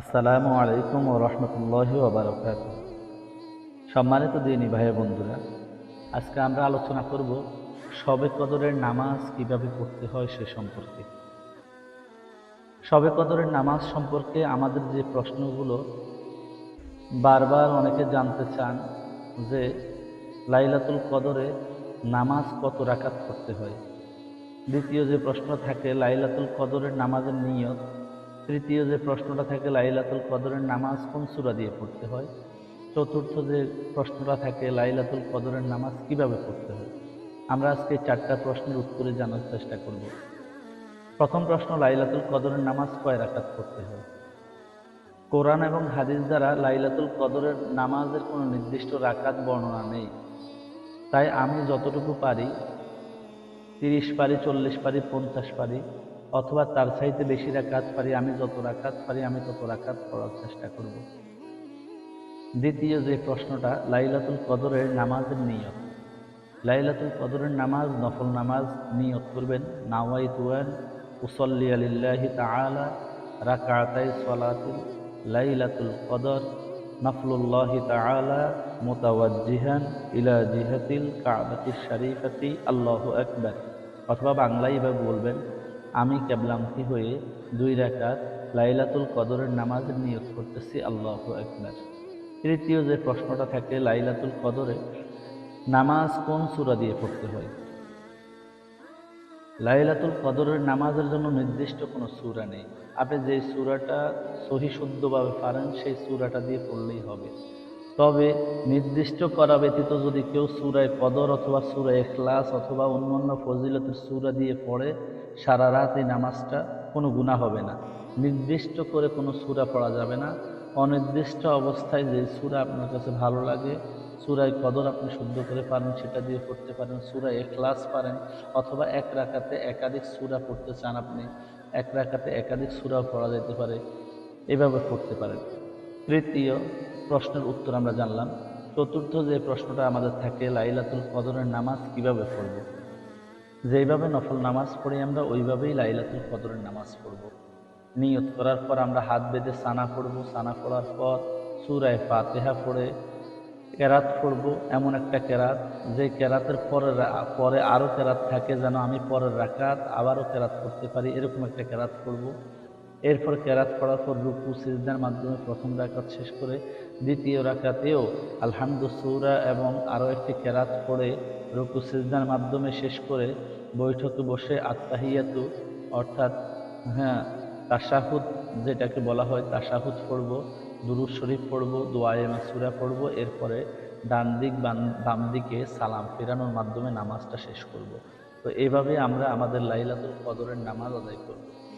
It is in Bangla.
আসসালামু আলাইকুম ও রহমতুল্লাহ ওবরাকাত সম্মানিত দিনী ভাই বন্ধুরা, আজকে আমরা আলোচনা করব শবে কদরের নামাজ কীভাবে পড়তে হয় সে সম্পর্কে। শবে কদরের নামাজ সম্পর্কে আমাদের যে প্রশ্নগুলো, বারবার অনেকে জানতে চান যে লাইলাতুল কদরে নামাজ কত রাকাত পড়তে হয়। দ্বিতীয় যে প্রশ্ন থাকে, লাইলাতুল কদরের নামাজের নিয়ত তৃতীয় যে প্রশ্নটা থাকে, লাইলাতুল কদরের নামাজ কোন সূরা দিয়ে পড়তে হয়? চতুর্থ যে প্রশ্নটা থাকে, লাইলাতুল কদরের নামাজ কীভাবে পড়তে হয়? আমরা আজকে চারটা প্রশ্নের উত্তরে জানার চেষ্টা করব। প্রথম প্রশ্ন, লাইলাতুল কদরের নামাজ কয় রাকাত পড়তে হয়? কোরআন এবং হাদিস দ্বারা লাইলাতুল কদরের নামাজের কোনো নির্দিষ্ট রাকাত বর্ণনা নেই। তাই আমি যতটুকু পারি, তিরিশ পারি, চল্লিশ পারি, পঞ্চাশ পারি অথবা তার চাইতে বেশি রাখাত পারি, আমি যত রাকাত পারি, আমি তত রাখাত পড়ার চেষ্টা করব। দ্বিতীয় যে প্রশ্নটা, লাইলাতুল কদরের নামাজের নিয়ত। লাইলাতুল কদরের নামাজ, নফল নামাজ নিয়ত করবেন। নাওয়াই তুয়ান উসল্লি আলিল্লাহি তাআলা রাকাতাই সলাতুল লাইলাতুল কদর, নফলুল্লাহি তাআলা মুতাওয়াজ্জিহান ইলা জিহাতিল কাবাতি শরীফাতি, আল্লাহ আকবার। অথবা বাংলায় বা বলবেন আমি কেবলামুখী হয়ে দুই রাকাত লাইলাতুল কদরের নামাজের নিয়োগ করতেছি, আল্লাহ আকবার। তৃতীয় যে প্রশ্নটা থাকে লাইলাতুল কদরে, নামাজ কোন সূরা দিয়ে পড়তে হয়? লাইলাতুল কদরের নামাজের জন্য নির্দিষ্ট কোনো সূরা নেই। আপনি যে সূরাটা সহি শুদ্ধভাবে পারেন, সেই সূরাটা দিয়ে পড়লেই হবে। তবে নির্দিষ্ট করা ব্যতীত যদি কেউ সুরায় কদর অথবা সুরায় এখলাস অথবা অন্যান্য ফজিলতের সূরা দিয়ে পড়ে, সারা রাত এই নামাজটা কোনো গুণা হবে না। নির্দিষ্ট করে কোনো সূরা পড়া যাবে না। অনির্দিষ্ট অবস্থায় যে সূরা আপনার কাছে ভালো লাগে, সুরায় কদর আপনি শুদ্ধ করে পারেন, সেটা দিয়ে পড়তে পারেন সুরা এখলাস পারেন, অথবা এক রাখাতে একাধিক সুরা পড়তে চান আপনি, এক রাখাতে একাধিক সুরাও পড়া যেতে পারে, এভাবে পড়তে পারেন। তৃতীয় প্রশ্নের উত্তর আমরা জানলাম। চতুর্থ যে প্রশ্নটা আমাদের থাকে, লাইলাতুল কদরের নামাজ কীভাবে পড়ব? যেইভাবে নফল নামাজ পড়ি আমরা, ওইভাবেই লাইলাতুল কদরের নামাজ পড়ব। নিয়ত করার পর আমরা হাত বেঁধে সানা পড়ব। সানা পড়ার পর সুরায় ফাতেহা পড়ে কেরাত পড়ব। এমন একটা কেরাত, যে কেরাতের পরে পরে আরও কেরাত থাকে যেন আমি পরের রাকাত আবারও কেরাত করতে পারি, এরকম একটা কেরাত পড়ব। এরপর কেরাত পড়ার পর রুকু, সিজদার মাধ্যমে প্রথম রাকাত শেষ করে দ্বিতীয় রাকাতেও আলহামদু সৌরা এবং আরও একটি কেরাত পড়ে রুকু, সিজদার মাধ্যমে শেষ করে বৈঠকে বসে আত্মাহিয়াতু, অর্থাৎ হ্যাঁ তাশাহুদ যেটাকে বলা হয় তাশাহুদ পড়ব, দুরুদ শরীফ পড়ব, দোয়ায়ে মাসুরা পড়ব, এরপরে ডান দিক, বাম- দিকে সালাম ফেরানোর মাধ্যমে নামাজটা শেষ করব। তো এইভাবে আমরা আমাদের লাইলাতুল কদরের নামাজ আদায় করব।